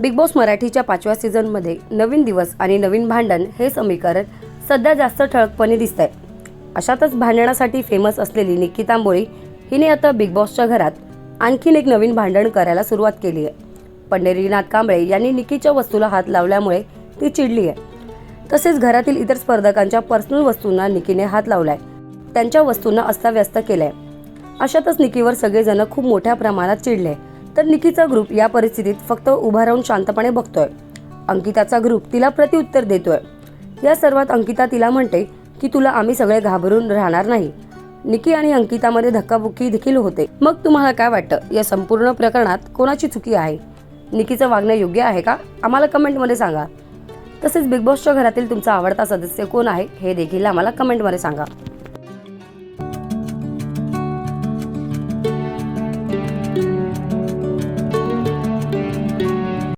Big boss मराठीच्या पाचव्या सीझनमध्ये नवीन दिवस आणि नवीन भांडण हे समीकरण सध्या जास्त ठळकपणे दिसत आहे अशातच भांडणासाठी फेमस असलेली निक्की तांबोळी हिने आता बिग बॉसच्या घरात आणखीन एक नवीन भांडण करायला सुरुवात केली आहे. पंढरीनाथ कांबळे यांनी निकीच्या वस्तूला हात लावल्यामुळे ती चिडली आहे. तसेच घरातील इतर स्पर्धकांच्या पर्सनल वस्तूंना निकीने हात लावलाय. त्यांच्या वस्तूंना अस्ताव्यस्त केलंय. अशातच निकीवर सगळेजण खूप मोठ्या प्रमाणात चिडले. तर निकीचा ग्रुप या परिस्थितीत फक्त उभा राहून शांतपणे बघतोय. अंकिताचा ग्रुप तिला प्रत्युत्तर देतोय. या सर्वात अंकिता तिला म्हणते की तुला आम्ही सगळे घाबरून राहणार नाही. निकी आणि अंकितामध्ये धक्काबुक्की देखील होते. मग तुम्हाला काय वाटतं? या संपूर्ण प्रकरणात कोणाची चुकी आहे? निकीचं वागणं योग्य आहे का? आम्हाला कमेंटमध्ये सांगा. तसेच बिग बॉसच्या घरातील तुमचा आवडता सदस्य कोण आहे? हे देखील आम्हाला कमेंटमध्ये सांगा.